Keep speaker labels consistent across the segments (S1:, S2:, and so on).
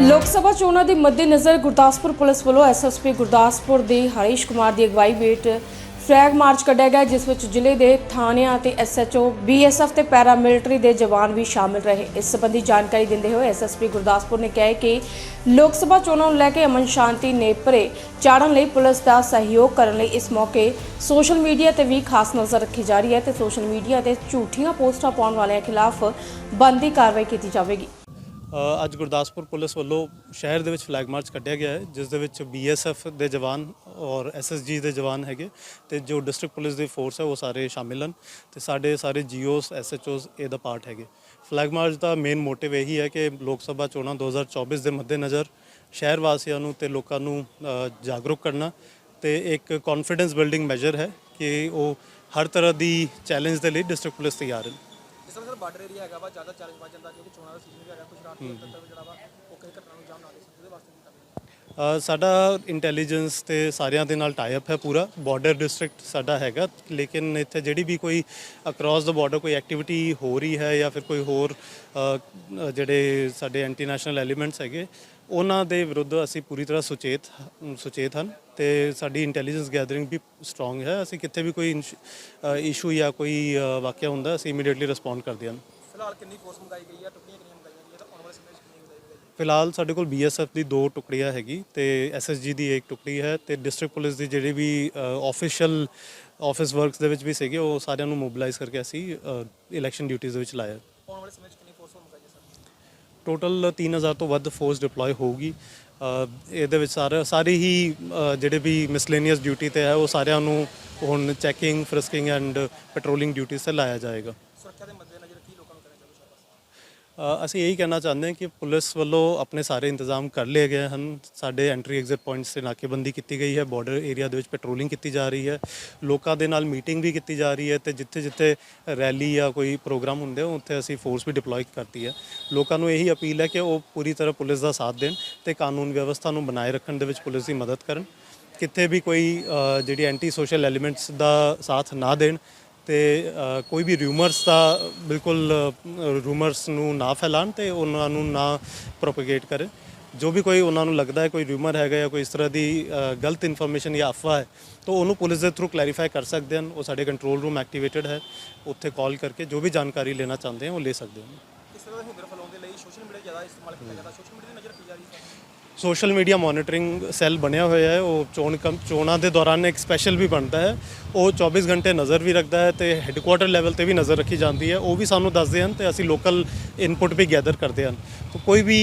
S1: ਲੋਕ ਸਭਾ ਚੋਣਾਂ ਦੇ ਮੱਦੇਨਜ਼ਰ ਗੁਰਦਾਸਪੁਰ ਪੁਲਿਸ ਵੱਲੋਂ ਐਸਐਸਪੀ ਗੁਰਦਾਸਪੁਰ ਦੇ ਹਰੀਸ਼ ਕੁਮਾਰ ਦੀ ਅਗਵਾਈ ਹੇਠ ਫਲੈਗ ਮਾਰਚ ਕੱਢਿਆ ਗਿਆ, ਜਿਸ ਵਿੱਚ ਜ਼ਿਲ੍ਹੇ ਦੇ ਥਾਣਿਆਂ ਅਤੇ ਐਸਐਚਓ ਬੀਐਸਐਫ ਤੇ ਪੈਰਾਮਿਲਟਰੀ ਦੇ ਜਵਾਨ ਵੀ ਸ਼ਾਮਿਲ ਰਹੇ। ਇਸ ਸੰਬੰਧੀ ਜਾਣਕਾਰੀ ਦਿੰਦੇ ਹੋਏ ਐਸਐਸਪੀ ਗੁਰਦਾਸਪੁਰ ਨੇ ਕਿਹਾ ਕਿ ਲੋਕ ਸਭਾ ਚੋਣਾਂ ਨੂੰ ਲੈ ਕੇ ਅਮਨ ਸ਼ਾਂਤੀ ਨੇਪਰੇ ਚਾੜਨ ਲਈ ਪੁਲਿਸ ਦਾ ਸਹਿਯੋਗ ਕਰਨ ਲਈ ਇਸ ਮੌਕੇ ਸੋਸ਼ਲ ਮੀਡੀਆ ਤੇ ਵੀ ਖਾਸ ਨਜ਼ਰ ਰੱਖੀ ਜਾ ਰਹੀ ਹੈ ਤੇ ਸੋਸ਼ਲ ਮੀਡੀਆ ਤੇ ਝੂਠੀਆਂ ਪੋਸਟਾਂ ਪਾਉਣ ਵਾਲਿਆਂ ਖਿਲਾਫ ਬਣਦੀ ਕਾਰਵਾਈ ਕੀਤੀ ਜਾਵੇਗੀ।
S2: ਅੱਜ ਗੁਰਦਾਸਪੁਰ ਪੁਲਿਸ ਵੱਲੋਂ ਸ਼ਹਿਰ ਦੇ ਵਿੱਚ ਫਲੈਗ ਮਾਰਚ ਕੱਢਿਆ ਗਿਆ ਹੈ, ਜਿਸ ਦੇ ਵਿੱਚ ਬੀਐਸਐਫ ਦੇ ਜਵਾਨ ਔਰ ਐਸਐਸਜੀ ਦੇ ਜਵਾਨ ਹੈਗੇ ਤੇ ਜੋ ਡਿਸਟ੍ਰਿਕਟ ਪੁਲਿਸ ਦੀ ਫੋਰਸ ਹੈ ਉਹ ਸਾਰੇ ਸ਼ਾਮਿਲ ਹਨ ਤੇ ਸਾਡੇ ਸਾਰੇ ਜੀਓਸ ਐਸਐਚਓਸ ਇਹਦਾ ਪਾਰਟ ਹੈਗੇ। ਫਲੈਗ ਮਾਰਚ ਦਾ ਮੇਨ ਮੋਟਿਵ ਇਹੀ ਹੈ ਕਿ ਲੋਕ ਸਭਾ ਚੋਣਾਂ 2024 ਦੇ ਮੱਦੇਨਜ਼ਰ ਸ਼ਹਿਰ ਵਾਸੀਆਂ ਨੂੰ ਤੇ ਲੋਕਾਂ ਨੂੰ ਜਾਗਰੂਕ ਕਰਨਾ ਤੇ ਇੱਕ ਕੌਨਫੀਡੈਂਸ ਬਿਲਡਿੰਗ ਮੈਜਰ ਹੈ ਕਿ ਉਹ ਹਰ ਤਰ੍ਹਾਂ ਦੀ ਚੈਲੰਜ ਦੇ ਲਈ ਡਿਸਟ੍ਰਿਕਟ ਪੁਲਿਸ ਤਿਆਰ ਹੈ
S3: ਜਿਸ ਤਰ੍ਹਾਂ ਸਰ ਬਾਰਡਰ ਏਰੀਆ ਹੈਗਾ ਵਾ, ਜ਼ਿਆਦਾ ਚੈਲੰਜ ਵੱਧ ਜਾਂਦਾ ਕਿਉਂਕਿ ਚੋਣਾਂ ਦਾ ਸੀਜ਼ਨ ਵੀ ਹੈਗਾ ਕੁਝ ਰਾਤ ਨੂੰ ਤੱਕ ਜਿਹੜਾ ਵਾ, ਉਹ ਕਿਸੇ ਘਟਨਾ ਨੂੰ ਅੰਜਾਮ ਨਾ ਦੇ ਸਕਦੇ ਉਹਦੇ ਵਾਸਤੇ ਕੀ ਕਰਨਾ
S2: ਸਾਡਾ ਇੰਟੈਲੀਜੈਂਸ ਤੇ ਸਾਰਿਆਂ ਦੇ ਨਾਲ ਟਾਈ ਅਪ ਹੈ ਪੂਰਾ। ਬਾਰਡਰ ਡਿਸਟ੍ਰਿਕਟ ਸਾਡਾ ਹੈਗਾ, ਲੇਕਿਨ ਇੱਥੇ ਜਿਹੜੀ ਵੀ ਕੋਈ ਅਕ੍ਰੋਸ ਦਾ ਬਾਰਡਰ ਕੋਈ ਐਕਟੀਵਿਟੀ ਹੋ ਰਹੀ ਹੈ ਜਾਂ ਫਿਰ ਕੋਈ ਹੋਰ ਜਿਹੜੇ ਸਾਡੇ ਐਂਟੀ ਨੈਸ਼ਨਲ ਐਲੀਮੈਂਟਸ ਹੈਗੇ ਉਹਨਾਂ ਦੇ ਵਿਰੁੱਧ ਅਸੀਂ ਪੂਰੀ ਤਰ੍ਹਾਂ ਸੁਚੇਤ ਸੁਚੇਤ ਹਨ ਤੇ ਸਾਡੀ ਇੰਟੈਲੀਜੈਂਸ ਗੈਦਰਿੰਗ ਵੀ ਸਟਰੋਂਗ ਹੈ। ਅਸੀਂ ਕਿਤੇ ਵੀ ਕੋਈ ਇਸ਼ੂ ਜਾਂ ਕੋਈ ਵਾਕਿਆ ਹੁੰਦਾ ਅਸੀਂ ਇਮੀਡੀਏਟਲੀ ਰਿਸਪੌਂਡ ਕਰਦੇ ਹਾਂ
S3: ਫਿਲਹਾਲ ਕਿੰਨੀ ਫੋਰਸ ਮੰਗਾਈ ਗਈ ਹੈ ਟੁਕੜੀਆਂ ਕਿੰਨੀਆਂ ਮੰਗਾਈਆਂ ਗਈਆਂ? ਤਾਂ ਆਉਣ ਵਾਲੇ ਸਮੇਂ 'ਚ ਕਿੰਨੀ ਮੰਗਾਈ ਗਈ
S2: ਫਿਲਹਾਲ ਸਾਡੇ ਕੋਲ ਬੀਐਸਐਫ ਦੀ ਦੋ ਟੁਕੜੀਆਂ ਹੈਗੀ ਤੇ ਐਸਐਸਜੀ ਦੀ ਇੱਕ ਟੁਕੜੀ ਹੈ ਤੇ ਡਿਸਟ੍ਰਿਕਟ ਪੁਲਿਸ ਦੀ ਜਿਹੜੀ ਵੀ ਆਫੀਸ਼ੀਅਲ ਆਫਿਸ ਵਰਕਸ ਦੇ ਵਿੱਚ ਵੀ ਸੀਗੇ ਉਹ ਸਾਰਿਆਂ ਨੂੰ ਮੋਬਿਲਾਈਜ਼ ਕਰਕੇ ਅਸੀਂ ਇਲੈਕਸ਼ਨ ਡਿਊਟੀਆਂ ਦੇ ਵਿੱਚ ਲਾਇਆ।
S3: ਆਉਣ ਵਾਲੇ ਸਮੇਂ 'ਚ ਕਿੰਨੀ ਫੋਰਸ ਮੰਗਾਈ ਹੈ ਸਰ
S2: ਟੋਟਲ 3000 ਤੋਂ ਵੱਧ ਫੋਰਸ ਡਿਪਲੋਏ ਹੋਊਗੀ। ਅ, ਇਹਦੇ ਵਿੱਚ ਸਾਰੇ ਸਾਰੇ ਹੀ ਜਿਹੜੇ ਵੀ ਮਿਸਲੇਨੀਅਸ ਡਿਊਟੀ ਤੇ ਹੈ ਉਹ ਸਾਰਿਆਂ ਨੂੰ ਹੁਣ checking frisking and patrolling duties ਤੇ ਲਾਇਆ ਜਾਏਗਾ
S3: ਸੁਰੱਖਿਆ ਦੇ ਮੱਦੇਨਜ਼ਰ ਕੀ ਲੋਕਾਂ ਨੂੰ ਕਰਨਾ ਚਾਹੀਦਾ ਸ਼ਹਿਰ ਵਾਸਤੇ
S2: ਅ, ਅਸੀਂ ਇਹੀ ਕਹਿਣਾ ਚਾਹੁੰਦੇ ਹਾਂ ਕਿ ਪੁਲਿਸ ਵੱਲੋਂ ਆਪਣੇ ਸਾਰੇ ਇੰਤਜ਼ਾਮ ਕਰ ਲਏ ਗਏ ਹਨ। ਸਾਡੇ ਐਂਟਰੀ ਐਗਜ਼ਿਟ ਪੁਆਇੰਟਸ ਤੇ ਨਾਕੇਬੰਦੀ ਕੀਤੀ ਗਈ ਹੈ ਬਾਰਡਰ ਏਰੀਆ ਦੇ ਵਿੱਚ ਪੈਟਰੋਲਿੰਗ ਕੀਤੀ ਜਾ ਰਹੀ ਹੈ। ਲੋਕਾਂ ਦੇ ਨਾਲ ਮੀਟਿੰਗ ਵੀ ਕੀਤੀ ਜਾ ਰਹੀ ਹੈ ਤੇ ਜਿੱਥੇ ਜਿੱਥੇ ਰੈਲੀ ਜਾਂ ਕੋਈ ਪ੍ਰੋਗਰਾਮ ਹੁੰਦੇ ਹੋ ਉੱਥੇ ਅਸੀਂ ਫੋਰਸ ਵੀ ਡਿਪਲੋਏ ਕਰਤੀ ਹੈ। ਲੋਕਾਂ ਨੂੰ ਇਹੀ ਅਪੀਲ ਹੈ ਕਿ ਉਹ ਪੂਰੀ ਤਰ੍ਹਾਂ ਪੁਲਿਸ ਦਾ ਸਾਥ ਦੇਣ ਤੇ ਕਾਨੂੰਨ ਵਿਵਸਥਾ ਨੂੰ ਬਣਾਏ ਰੱਖਣ ਦੇ ਵਿੱਚ ਪੁਲਿਸ ਦੀ ਮਦਦ ਕਰਨ। ਕਿਤੇ ਵੀ ਕੋਈ ਜਿਹੜੀ ਐਂਟੀ ਸੋਸ਼ਲ ਐਲੀਮੈਂਟਸ ਦਾ ਸਾਥ ਨਾ ਦੇਣ ਤੇ ਕੋਈ ਵੀ ਰਿਊਮਰਸ ਦਾ ਬਿਲਕੁਲ ਰੂਮਰਸ ਨੂੰ ਨਾ ਫੈਲਾਣ ਤੇ ਉਹਨਾਂ ਨੂੰ ਨਾ ਪ੍ਰੋਪਗੇਟ ਕਰੇ। ਜੋ ਵੀ ਕੋਈ ਉਹਨਾਂ ਨੂੰ ਲੱਗਦਾ ਹੈ ਕੋਈ ਰਿਊਮਰ ਹੈਗਾ ਜਾਂ ਕੋਈ ਇਸ ਤਰ੍ਹਾਂ ਦੀ ਗਲਤ ਇਨਫੋਰਮੇਸ਼ਨ ਜਾਂ ਅਫਵਾਹ ਹੈ, ਤਾਂ ਉਹਨੂੰ ਪੁਲਿਸ ਦੇ ਥਰੂ ਕਲੈਰੀਫਾਈ ਕਰ ਸਕਦੇ ਹਨ। ਉਹ ਸਾਡੇ ਕੰਟਰੋਲ ਰੂਮ ਐਕਟੀਵੇਟਡ ਹੈ। ਉੱਥੇ ਕਾਲ ਕਰਕੇ ਜੋ ਵੀ ਜਾਣਕਾਰੀ ਲੈਣਾ ਚਾਹੁੰਦੇ ਹਨ ਉਹ ਲੈ ਸਕਦੇ ਹਨ
S3: ਇਸ ਤਰ੍ਹਾਂ ਦੇ ਹੁੰਦਰ ਫੈਲਾਉਣ ਦੇ ਲਈ ਸੋਸ਼ਲ ਮੀਡੀਆ ਜ਼ਿਆਦਾ ਇਸਤੇਮਾਲ ਕੀਤਾ ਜਾਂਦਾ? ਸੋਸ਼ਲ ਮੀਡੀਆ ਦੀ ਨਜ਼ਰ ਰੱਖੀ ਜਾ ਰਹੀ ਹੈ?
S2: ਸੋਸ਼ਲ ਮੀਡੀਆ ਮੋਨੀਟਰਿੰਗ ਸੈੱਲ ਬਣਿਆ ਹੋਇਆ ਹੈ। ਉਹ ਚੋਣ ਕਮ ਚੋਣਾਂ ਦੇ ਦੌਰਾਨ ਇੱਕ ਸਪੈਸ਼ਲ ਵੀ ਬਣਦਾ ਹੈ। ਉਹ 24 ਘੰਟੇ ਨਜ਼ਰ ਵੀ ਰੱਖਦਾ ਹੈ ਤੇ ਹੈੱਡਕੁਆਟਰ ਲੈਵਲ ਤੇ ਵੀ ਨਜ਼ਰ ਰੱਖੀ ਜਾਂਦੀ ਹੈ। ਉਹ ਵੀ ਸਾਨੂੰ ਦੱਸਦੇ ਹਨ ਤੇ ਅਸੀਂ ਲੋਕਲ ਇਨਪੁਟ ਵੀ ਗੈਦਰ ਕਰਦੇ ਹਨ। ਕੋਈ ਵੀ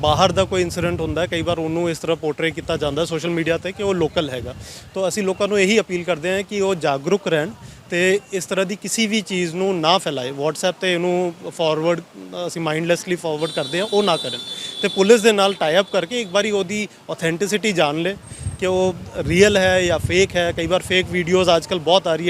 S2: ਬਾਹਰ ਦਾ ਕੋਈ ਇਨਸੀਡੈਂਟ ਹੁੰਦਾ ਹੈ, ਕਈ ਵਾਰ ਉਹਨੂੰ ਇਸ ਤਰ੍ਹਾਂ ਪੋਰਟਰੇ ਕੀਤਾ ਜਾਂਦਾ ਸੋਸ਼ਲ ਮੀਡੀਆ ਤੇ ਕਿ ਉਹ ਲੋਕਲ ਹੈਗਾ। ਤਾਂ ਅਸੀਂ ਲੋਕਾਂ ਨੂੰ ਇਹੀ ਅਪੀਲ ਕਰਦੇ ਹਾਂ ਕਿ ਉਹ ਜਾਗਰੂਕ ਰਹਿਣ ਤੇ ਇਸ ਤਰ੍ਹਾਂ ਦੀ ਕਿਸੇ ਵੀ ਚੀਜ਼ ਨੂੰ ਨਾ ਫੈਲਾਏ। WhatsApp ਤੇ ਇਹਨੂੰ ਫਾਰਵਰਡ ਅਸੀਂ ਮਾਈਂਡਲੈਸਲੀ ਫਾਰਵਰਡ ਕਰਦੇ ਹਾਂ, ਉਹ ਨਾ ਕਰਨ। ਤੇ ਪੁਲਿਸ ਦੇ ਨਾਲ ਟਾਈ ਅਪ ਕਰਕੇ ਇੱਕ ਵਾਰੀ ਉਹਦੀ ਆਥੈਂਟਿਸਿਟੀ ਜਾਣ ਲੈ ਕਿ ਉਹ ਰੀਅਲ ਹੈ ਜਾਂ ਫੇਕ ਹੈ। ਕਈ ਵਾਰ ਫੇਕ ਵੀਡੀਓਜ਼ ਅੱਜਕੱਲ ਬਹੁਤ ਆ ਰਹੀ